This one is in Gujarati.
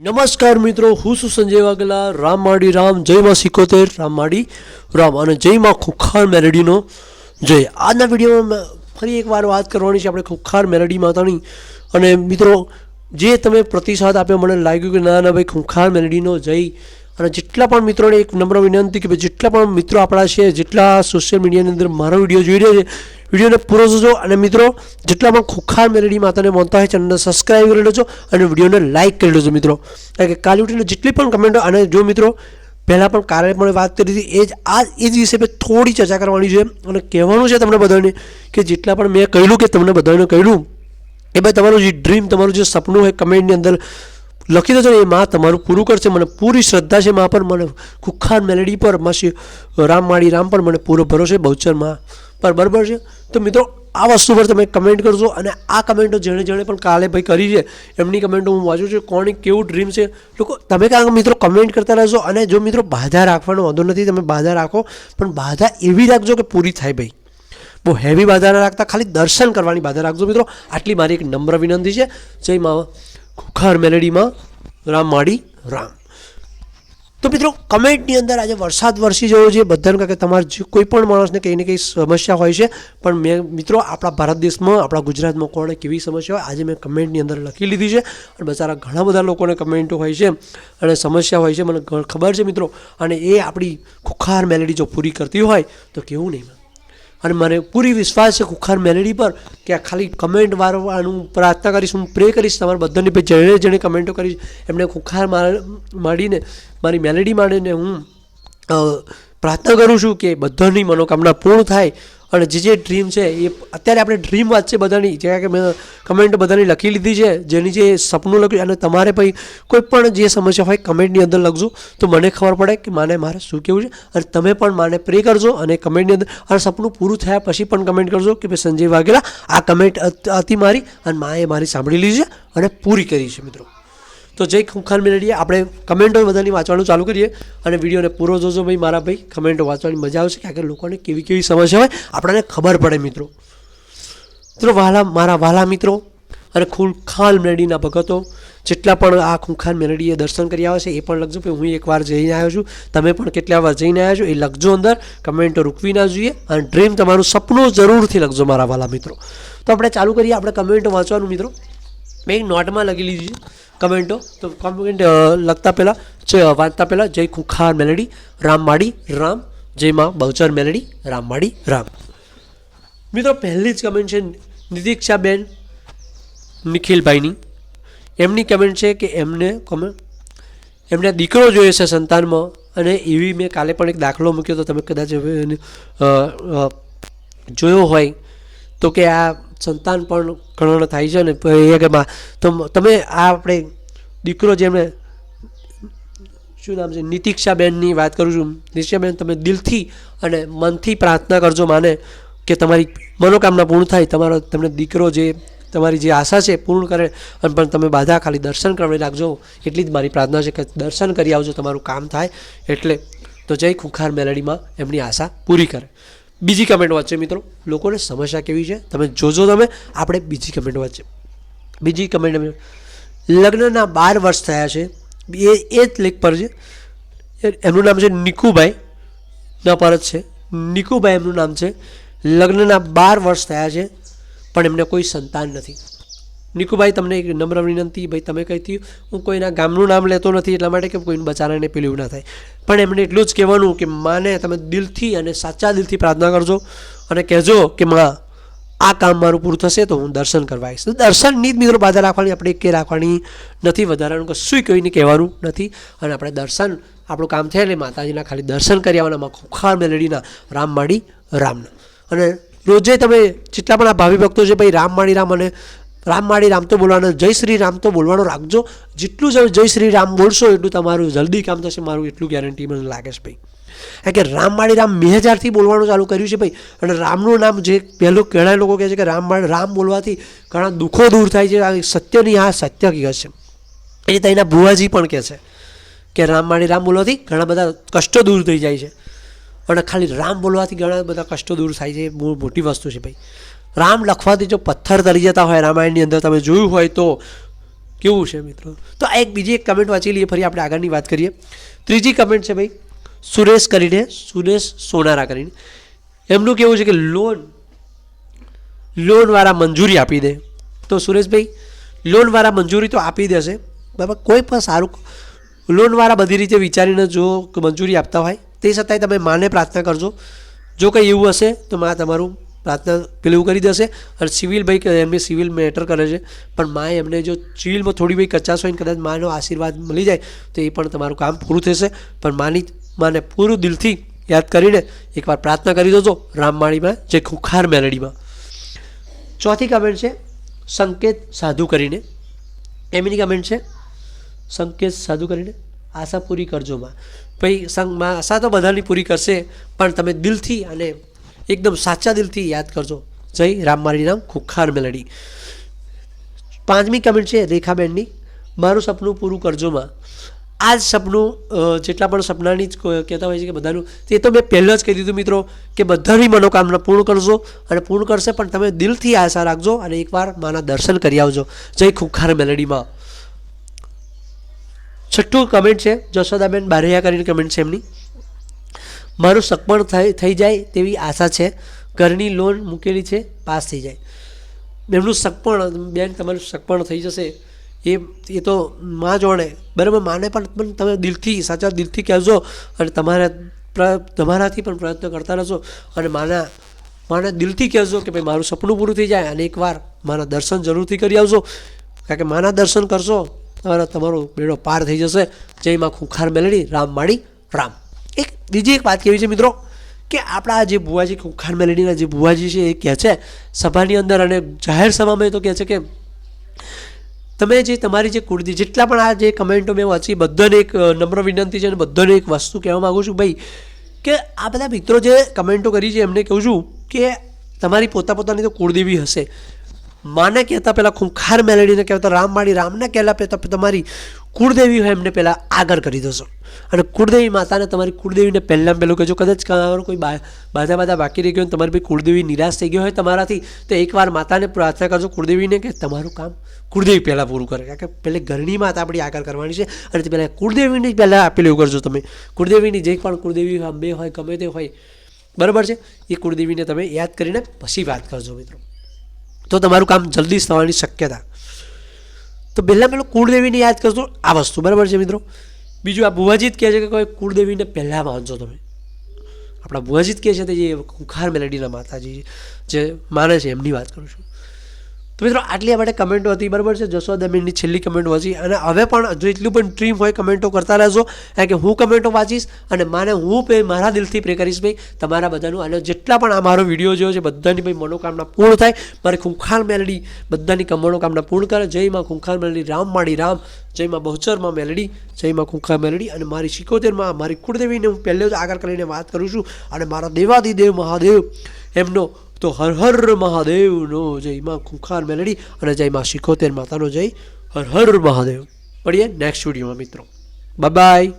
નમસ્કાર મિત્રો, હું છું સંજય વાઘેલા. રામ માડી, રામ. જયમાં સિકોતેર, રામ માડી, રામ. અને જયમાં ખુખાર મેલેડીનો જય. આજના વિડીયોમાં ફરી એકવાર વાત કરવાની છે આપણે ખુખાર મેલેડી માતાની. અને મિત્રો, જે તમે પ્રતિસાદ આપ્યો, મને લાગ્યું કે ના ના ભાઈ, ખુખાર મેલેડીનો જય. અને જેટલા પણ મિત્રોને એક નમ્ર વિનંતી કે ભાઈ, જેટલા પણ મિત્રો આપણા છે, જેટલા સોશિયલ મીડિયાની અંદર મારો વીડિયો જોઈ રહ્યા છે વિડીયોને પૂરો જોજો અને મિત્રો જેટલા પણ ખુખાર મેલેડી માતાને માનતા હોય ચેનલને સબસ્ક્રાઈબ કરી લેજો અને વિડીયોને લાઇક કરી લેજો મિત્રો. કારણ કે કાલે ઉઠીને જેટલી પણ કમેન્ટો અને જો મિત્રો, પહેલાં પણ કાલે પણ વાત કરી હતી, એ જ આ એ જ વિશે મેં થોડી ચર્ચા કરવાની છે અને કહેવાનું છે તમને બધાને કે જેટલા પણ મેં કહ્યું કે તમને બધાને કહ્યું એ ભાઈ તમારું જે ડ્રીમ તમારું જે સપનું હોય કમેન્ટની અંદર, લખી દેજો ને, એ માં તમારું પૂરું કરશે, મને પૂરી શ્રદ્ધા છે, માં પર મને ખુખાર મેલેડી પર માસી રામ માળી રામ પર મને પૂરો ભરોસો બહુચરમાં. પર બરાબર છે? તો મિત્રો, આ વસ્તુ પર તમે કમેન્ટ કરજો અને આ કમેન્ટો જેણે જેણે પણ કાલે ભાઈ કરી છે, એમની કમેન્ટો હું વાંચું છું, કોણે કેવું ડ્રીમ છે? લોકો, તમે કાંઈ મિત્રો કમેન્ટ કરતા રહેશો અને જો મિત્રો બાધા રાખવાનો વાંધો નથી, તમે બાધા રાખો, પણ બાધા એવી રાખજો કે પૂરી થાય ભાઈ. બહુ હેવી બાધા ના રાખતા, ખાલી દર્શન કરવાની બાધા રાખજો મિત્રો. આટલી મારી એક નમ્ર વિનંતી છે. જય મા ખુખાર મેલેડીમાં, રામ માડી, રામ. તો મિત્રો, કમેન્ટની અંદર આજે વરસાદ વરસી જવો છે. બધાને કહે કે તમારે કોઈ પણ માણસને કંઈ ને કંઈ સમસ્યા હોય છે. પણ મેં, મિત્રો, આપણા ભારત દેશમાં, આપણા ગુજરાતમાં કોણે કેવી સમસ્યા હોય, આજે મેં કમેન્ટની અંદર લખી લીધી છે. અને બચારા ઘણા બધા લોકોને કમેન્ટો હોય છે અને સમસ્યા હોય છે. મને ખબર છે મિત્રો. અને એ આપણી ખુખાર મેલેડી જો પૂરી કરતી હોય, તો કેવું નહીં? અને મને પૂરી વિશ્વાસ છે ખુખાર મેલેડી પર કે આ ખાલી કમેન્ટ વારવાનું પ્રાર્થના કરીશ હું પ્રે કરીશ, તમારા બધાની પર જેણે જેણે કમેન્ટો કરીશ એમને ખુખાર માંડીને, મારી મેલેડી માંડીને હું પ્રાર્થના કરું છું કે બધાની મનોકામના પૂર્ણ થાય અને જે જે ડ્રીમ છે એ અત્યારે આપણે ડ્રીમ વાત છે બધાની, જે કે મેં કમેન્ટ બધાની લખી લીધી છે, જેની જે સપનું લખ્યું અને તમારે પછી કોઈ પણ જે સમસ્યા હોય કમેન્ટની અંદર લખજો. તો મને ખબર પડે કે માને મારે શું કહેવું છે અને તમે પણ માને પ્રે કરજો અને કમેન્ટની અંદર, અને સપનું પૂરું થયા પછી પણ કમેન્ટ કરજો કે ભાઈ સંજય વાઘેલા આ કમેન્ટ હતી મારી અને માએ મારી સાંભળી લીધી છે અને પૂરી કરી છે મિત્રો. તો જય ખુખાર મેળવીએ આપણે કમેન્ટો બધાની વાંચવાનું ચાલુ કરીએ અને વિડીયોને પૂરો જોજો ભાઈ, મારા ભાઈ, કમેન્ટો વાંચવાની મજા આવશે કે કે લોકોને કેવી કેવી સમસ્યા હોય આપણને ખબર પડે મિત્રો. મિત્રો વહાલા મારા વહાલા મિત્રો અને ખુખાર મેળડીના ભગતો, જેટલા પણ આ ખુખાર મેળડીએ દર્શન કરી આવ્યા છે, એ પણ લખજો. કે હું એકવાર જઈને આવ્યો છું. તમે પણ કેટલા વાર જઈને આવ્યા છો, એ લખજો અંદર. કમેન્ટો રૂકવી ના જોઈએ અને ડ્રીમ તમારું સપનું જરૂરથી લખજો, મારા વાલા મિત્રો. તો આપણે ચાલુ કરીએ. આપણે કમેન્ટો વાંચવાનું મિત્રો. મેં એક નોટમાં લખી લીધી કમેન્ટો તો કમેન્ટ લખતા પહેલાં જે વાંચતા પહેલાં જય ખુખાર મેલેડી રામ માડી રામ જય માં બહુચર મેલેડી રામ માડી રામ મિત્રો પહેલી જ કમેન્ટ છે નિદીક્ષાબેન નિખિલભાઈની એમની કમેન્ટ છે કે એમને કમેન્ટ એમને દીકરો જોઈએ છે સંતાનમાં અને એવી મેં કાલે પણ એક દાખલો મૂક્યો તો તમે કદાચ જોયો હોય તો કે આ સંતાન પણ ગ્રહણ થાય છે ને. યજ્ઞમાં તો તમે આ આપણે દીકરો જેમણે શું નામ છે, નીતિક્ષાબેનની વાત કરું છું. નિતિક્ષાબેન, તમે દિલથી અને મનથી પ્રાર્થના કરજો માને કે તમારી મનોકામના પૂર્ણ થાય. તમારો, તમને દીકરો જે, તમારી જે આશા છે પૂર્ણ કરે અને પણ તમે બાધા ખાલી દર્શન કરવાની રાખજો. એટલી જ મારી પ્રાર્થના છે કે દર્શન કરી આવજો, તમારું કામ થાય. એટલે તો જય ખુખાર મેલેડીમાં એમની આશા પૂરી કરે. બીજી કમેન્ટ વાંચે મિત્રો. લોકોને સમસ્યા કેવી છે? તમે જોજો તમે. આપણે બીજી કમેન્ટ વાંચે બીજી કમેન્ટ લગ્નના બાર વર્ષ થયા છે. એ એ જ લેખ પર છે. એમનું નામ છે નિકુભાઈ. ના પર જ છે. નિકુભાઈ એમનું નામ છે. લગ્નના બાર વર્ષ થયા છે, પણ એમને કોઈ સંતાન નથી. નિકુભાઈ, તમને એક નમ્ર વિનંતી, ભાઈ, તમે કહી થયું? હું કોઈના ગામનું નામ લેતો નથી, એટલા માટે કે કોઈને બચારાને પેલું ના થાય? પણ એમને એટલું જ કહેવાનું કે, માને તમે દિલથી અને સાચા દિલથી પ્રાર્થના કરજો અને કહેજો કે, માં, આ કામ મારું પૂરું થશે તો હું દર્શન કરવા આવીશ. દર્શનની જ મિત્રો બાધા રાખવાની, આપણે કે રાખવાની નથી. વધારાનું કશું કોઈને કહેવાનું નથી. અને આપણે દર્શન, આપણું કામ થાય એટલે માતાજીના ખાલી દર્શન કરી આવવાના ખુખાર મેલેડીના રામ માડી રામના. અને રોજે તમે જેટલા પણ આ ભાવિ ભક્તો છે, ભાઈ રામ માડી રામ અને રામ માળી રામ તો બોલવાનો, જય શ્રી રામ તો બોલવાનો રાખજો. જેટલું જ જય શ્રી રામ બોલશો એટલું તમારું જલ્દી કામ થશે, મારું એટલું ગેરંટી મને લાગે છે ભાઈ. કારણ કે રામ રામ બે હજારથી બોલવાનું ચાલુ કર્યું છે ભાઈ. અને રામનું નામ જે પહેલું ઘણા લોકો કહે છે કે રામ રામ બોલવાથી ઘણા દુઃખો દૂર થાય છે. આ સત્યની આ સત્ય હકીકત છે. એ રીતે એના ભુવાજી પણ કહે છે કે રામ માળી રામ બોલવાથી ઘણા બધા કષ્ટો દૂર થઈ જાય છે. અને ખાલી રામ બોલવાથી ઘણા બધા કષ્ટો દૂર થાય છે. બહુ મોટી વસ્તુ છે ભાઈ. રામ લખવાથી જો પથ્થર તરી જતા હોય રામાયણની અંદર, તમે જોયું હોય તો કેવું છે મિત્રો? તો આ એક બીજી એક કમેન્ટ વાંચી લઈએ, ફરી આપણે આગળની વાત કરીએ. ત્રીજી કમેન્ટ છે ભાઈ, સુરેશ કરીને, સુરેશ સોનારા કરીને. એમનું કેવું છે કે લોન લોનવાળા મંજૂરી આપી દે. તો સુરેશભાઈ લોનવાળા મંજૂરી તો આપી દેશે. બરાબર કોઈ પણ સારું લોનવાળા બધી રીતે વિચારીને જો મંજૂરી આપતા હોય, તે છતાંય તમે માને પ્રાર્થના કરજો. જો કંઈ એવું હશે, તો માં તમારું પ્રાર્થના પેલું કરી દેશે. અને સિવિલ ભાઈ એમને સિવિલ મેટર કરે છે. પણ માએ એમને જો સિવિલમાં થોડી ભાઈ કચાશ હોય ને કદાચ માનો આશીર્વાદ મળી જાય, તો એ પણ તમારું કામ પૂરું થશે. પણ માની, માને પૂરું દિલથી યાદ કરીને એકવાર પ્રાર્થના કરી દેજો રામવાણીમાં, જે ખુખાર મેલેડીમાં. ચોથી કમેન્ટ છે, સંકેત સાધુ કરીને. એમની કમેન્ટ છે, સંકેત સાધુ કરીને. આશા પૂરી કરજો માં. ભાઈ, સંગમાં આશા તો બધાની પૂરી કરશે, પણ તમે દિલથી અને એકદમ સાચા દિલથી યાદ કરજો. જય રામ, મારી નામ ખુખાર મેલડી. પાંચમી કમેન્ટ છે રેખાબેનની. મારું સપનું પૂરું કરજોમાં આ જ સપનું જેટલા પણ સપનાની જ કહેતા હોય છે કે બધાનું, તે તો મેં પહેલાં જ કહી દીધું મિત્રો, કે બધાની મનોકામના પૂર્ણ કરજો અને પૂર્ણ કરશે, પણ તમે દિલથી આશા રાખજો અને એકવાર માના દર્શન કરી આવજો. જય ખુખાર મેલડીમાં છઠ્ઠું કમેન્ટ છે, જશોદાબેન બારૈયા કરીને કમેન્ટ છે એમની. મારું સગપણ થઈ થઈ જાય તેવી આશા છે. ઘરની લોન મૂકેલી છે, પાસ થઈ જાય. એમનું સગપણ, બેન, તમારું સગપણ થઈ જશે. એ એ તો માં જોણે બરાબર, માને પણ પણ તમે દિલથી, સાચા દિલથી કહેજો અને તમારા તમારાથી પણ પ્રયત્ન કરતા રહેશો અને માના માને દિલથી કહેજો કે ભાઈ મારું સપનું પૂરું થઈ જાય અને એકવાર મારા દર્શન જરૂરથી કરી આવજો. કારણ કે માના દર્શન કરશો, તમારા તમારો બેડો પાર થઈ જશે. જય માં ખુખાર મેલડી, રામ માળી, રામ. એક બીજી એક વાત કેવી છે મિત્રો? કે આપણા જે બુવાજી ખુખાર મેલડીના જે બુવાજી છે એ કહે છે, સભાની અંદર અને જાહેર સભામાં તો કહે છે કે, તમે જે તમારી જે કુર્તી, જેટલા પણ આ જે કમેન્ટો મેં વાંચી બધાને એક નમ્ર વિનંતી છે અને બધાને એક વસ્તુ કહેવા માગું છું, ભાઈ, કે આ બધા મિત્રો જે કમેન્ટો કરી છે, એમને કહું છું કે તમારી પોતા પોતાની તો કુળદેવી હશે. માને કહેતા પહેલાં ખૂંખાર મેલેડીને કહેતા રામવાળી રામને કહેલા પહેતા તમારી કુળદેવી હોય એમને પહેલાં આગળ કરી દેશો અને કુળદેવી માતાને તમારી કુળદેવીને પહેલાં પહેલું કહેજો, કદાચ તમારો કોઈ બાધા બાધા બાકી રહી ગયો તમારી ભાઈ કુળદેવી નિરાશ થઈ ગયો હોય તમારાથી, તો એકવાર માતાને પ્રાર્થના કરજો કુળદેવીને કે તમારું કામ કુળદેવી પહેલાં પૂરું કરે. કારણ કે પહેલે ઘરની માતા આપણી આગળ કરવાની છે અને તે પહેલાં કુળદેવીની પહેલાં આપેલું એવું કરજો તમે. કુળદેવીની જે પણ કુળદેવી અંબે હોય, ગમે તે હોય, બરાબર છે? એ કુળદેવીને તમે યાદ કરીને પછી વાત કરજો મિત્રો. તો તમારું કામ જલ્દી થવાની શક્યતા. તો પહેલાં પેલું કુળદેવીને યાદ કરશો? આ વસ્તુ, બરાબર છે મિત્રો? બીજું આ ભુવાજીત કહે છે કે કોઈ કુળદેવીને પહેલાં વાંચો તમે. આપણા ભુવાજીત કહે છે તે જે કુખાર મેલેડીના માતાજી જે માને છે, એમની વાત કરું છું. તો મિત્રો, આટલી આપણે કમેન્ટો હતી, બરાબર છે? જશોદાબેનની છેલ્લી કમેન્ટ વાંચી અને હવે પણ જેટલું પણ ડ્રીમ હોય કમેન્ટો કરતા રહેશો કારણ કે હું કમેન્ટો વાંચીશ અને માને હું પે મારા દિલથી પ્રે કરીશ ભાઈ, તમારા બધાનું અને જેટલા પણ આ મારો વીડિયો જોયો છે, બધાની ભાઈ મનોકામના પૂર્ણ થાય. મારી ખૂંખાર મેલડી, બધાની કમ- મનોકામના પૂર્ણ કરે. જય માં ખૂંખાર મેલડી, રામ માડી રામ. જય માં બહુચરમાં મેલડી, જય માં ખૂંખાર મેલડી અને મારી સિકોતેરમાં મારી કુળદેવીને હું પહેલે જ આગળ કરીને વાત કરું છું અને મારા દેવાદિદેવ મહાદેવ, એમનો તો હર હર મહાદેવનો જય માં ખૂંખાર મેલડી અને જય માં શિકોતેર માતાનો જય હર હર મહાદેવ. મળીએ નેક્સ્ટ વિડીયોમાં મિત્રો. બાય